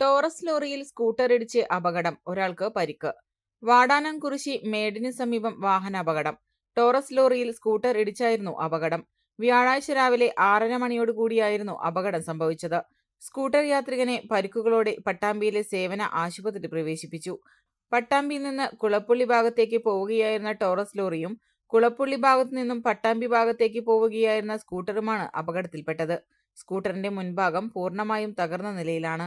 Taurus ലോറിയിൽ സ്കൂട്ടറിടിച്ച് അപകടം ഒരാൾക്ക് പരിക്ക്. വാടാനംകുറിശി മേടിന് സമീപം വാഹന അപകടം. ടോറസ് ലോറിയിൽ സ്കൂട്ടർ ഇടിച്ചായിരുന്നു അപകടം. വ്യാഴാഴ്ച രാവിലെ ആറര മണിയോടുകൂടിയായിരുന്നു അപകടം സംഭവിച്ചത്. സ്കൂട്ടർ യാത്രികനെ പരിക്കുകളോടെ പട്ടാമ്പിയിലെ സേവന ആശുപത്രി പ്രവേശിപ്പിച്ചു. പട്ടാമ്പിയിൽ നിന്ന് കുളപ്പുള്ളി ഭാഗത്തേക്ക് പോവുകയായിരുന്ന ടോറസ് ലോറിയും കുളപ്പുള്ളി ഭാഗത്തു നിന്നും പട്ടാമ്പി ഭാഗത്തേക്ക് പോവുകയായിരുന്ന സ്കൂട്ടറുമാണ് അപകടത്തിൽപ്പെട്ടത്. സ്കൂട്ടറിന്റെ മുൻഭാഗം പൂർണമായും തകർന്ന നിലയിലാണ്.